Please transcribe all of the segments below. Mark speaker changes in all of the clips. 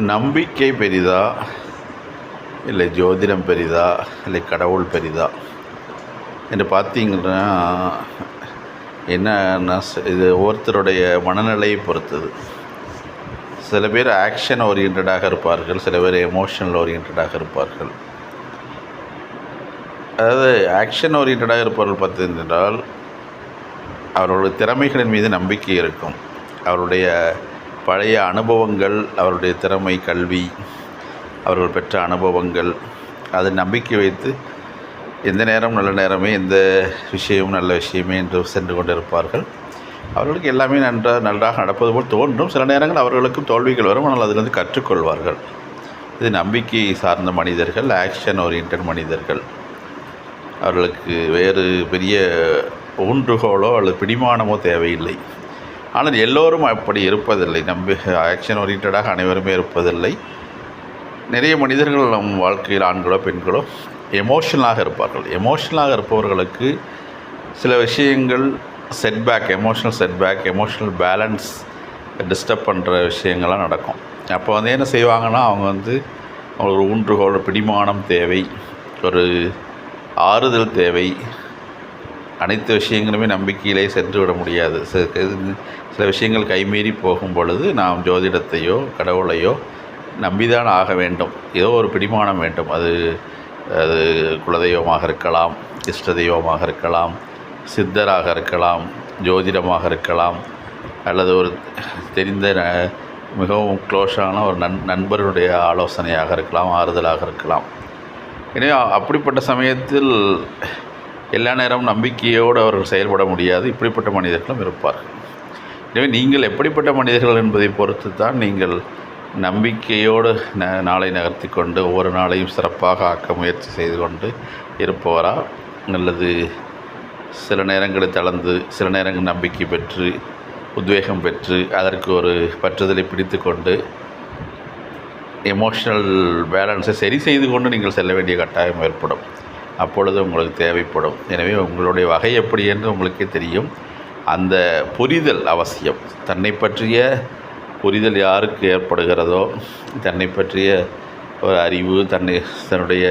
Speaker 1: நம்பிக்கை பெரிதா? இல்லை ஜோதிடம் பெரிதா? இல்லை கடவுள் பெரிதா? என்று பார்த்தீங்கன்னா என்னன்னா இது ஒவ்வொருத்தருடைய மனநிலையை பொறுத்தது. சில பேர் ஆக்ஷன் ஓரியன்டாக இருப்பார்கள் சில பேர் எமோஷனல் ஓரியன்டாக இருப்பார்கள். அதாவது ஆக்ஷன் ஓரியன்டாக இருப்பவர்கள் பார்த்தீங்கன்றால் அவர்களுடைய திறமைகளின் மீது நம்பிக்கை இருக்கும். அவருடைய பழைய அனுபவங்கள் அவருடைய திறமை கல்வி அவர்கள் பெற்ற அனுபவங்கள் அதை நம்பிக்கை வைத்து எந்த நேரம் நல்ல நேரமே எந்த விஷயமும் நல்ல விஷயமே என்று சென்று கொண்டிருப்பார்கள். அவர்களுக்கு எல்லாமே நன்றாக நன்றாக நடப்பது போல் தோன்றும். சில நேரங்கள் அவர்களுக்கும் தோல்விகள் வரும். ஆனால் அதிலிருந்து கற்றுக்கொள்வார்கள். இது நம்பிக்கை சார்ந்த மனிதர்கள் ஆக்ஷன் ஓரியன்ட் மனிதர்கள். அவர்களுக்கு வேறு பெரிய ஊன்றுகோலோ அல்லது பிடிமானமோ தேவையில்லை. ஆனால் எல்லோரும் அப்படி இருப்பதில்லை. நம்பி ஆக்ஷன் ஓரியன்டாக அனைவருமே இருப்பதில்லை. நிறைய மனிதர்கள் நம் வாழ்க்கையில் ஆண்களோ பெண்களோ எமோஷனலாக இருப்பார்கள். எமோஷனலாக இருப்பவர்களுக்கு சில விஷயங்கள் setback emotional setback emotional balance disturb பண்ணுற விஷயங்கள்லாம் நடக்கும். அப்போ வந்து என்ன செய்வாங்கன்னா அவங்க வந்து அவங்களுக்கு ஒரு ஊன்றுகோல் பிடிமானம் தேவை ஒரு ஆறுதல் தேவை அனைத்து விஷயங்களுமே நம்பிக்கையிலே சென்று விட முடியாது. சில சில விஷயங்கள் கைமீறி போகும் பொழுது நாம் ஜோதிடத்தையோ கடவுளையோ நம்பிதான் ஆக வேண்டும். ஏதோ ஒரு பிடிமானம் வேண்டும். அது அது குலதெய்வமாக இருக்கலாம் இஷ்ட தெய்வமாக இருக்கலாம் சித்தராக இருக்கலாம் ஜோதிடமாக இருக்கலாம் அல்லது ஒரு தெரிந்த மிகவும் க்ளோஷான ஒரு நண் நண்பருடைய ஆலோசனையாக இருக்கலாம் ஆறுதலாக இருக்கலாம். எனவே அப்படிப்பட்ட சமயத்தில் எல்லா நேரமும் நம்பிக்கையோடு அவர்கள் செயல்பட முடியாது. இப்படிப்பட்ட மனிதர்களும் இருப்பார்கள். எனவே நீங்கள் எப்படிப்பட்ட மனிதர்கள் என்பதை பொறுத்து தான் நீங்கள் நம்பிக்கையோடு ந நாளை நகர்த்தி கொண்டு ஒவ்வொரு நாளையும் சிறப்பாக ஆக்க முயற்சி செய்து கொண்டு இருப்பவரா? அல்லது சில நேரங்களில் தளர்ந்து சில நேரங்கள் நம்பிக்கை பெற்று உத்வேகம் பெற்று அதற்கு ஒரு பற்றுதலை பிடித்து கொண்டு எமோஷனல் பேலன்ஸை சரி செய்து கொண்டு நீங்கள் செல்ல வேண்டிய கட்டாயம் ஏற்படும். அப்பொழுது உங்களுக்கு தேவைப்படும். எனவே உங்களுடைய வகை எப்படி என்று உங்களுக்கே தெரியும். அந்த புரிதல் அவசியம். தன்னை பற்றிய புரிதல் யாருக்கு ஏற்படுகிறதோ தன்னை பற்றிய ஒரு அறிவு தன்னை தன்னுடைய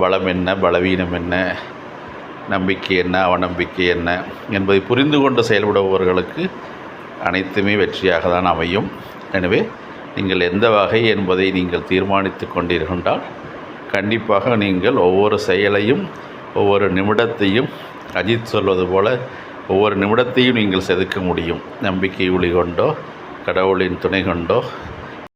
Speaker 1: பலம் என்ன பலவீனம் என்ன நம்பிக்கை என்ன அவநம்பிக்கை என்ன என்பதை புரிந்து கொண்டு செயல்படுபவர்களுக்கு அனைத்துமே வெற்றியாக தான் அமையும். எனவே நீங்கள் எந்த வகை என்பதை நீங்கள் தீர்மானித்து கொண்டிருந்தால் கண்டிப்பாக நீங்கள் ஒவ்வொரு செயலையும் ஒவ்வொரு நிமிடத்தையும் அஜித் சொல்வது போல் ஒவ்வொரு நிமிடத்தையும் நீங்கள் செதுக்க முடியும். நம்பிக்கை ஒளி கொண்டோ கடவுளின் துணை கொண்டோ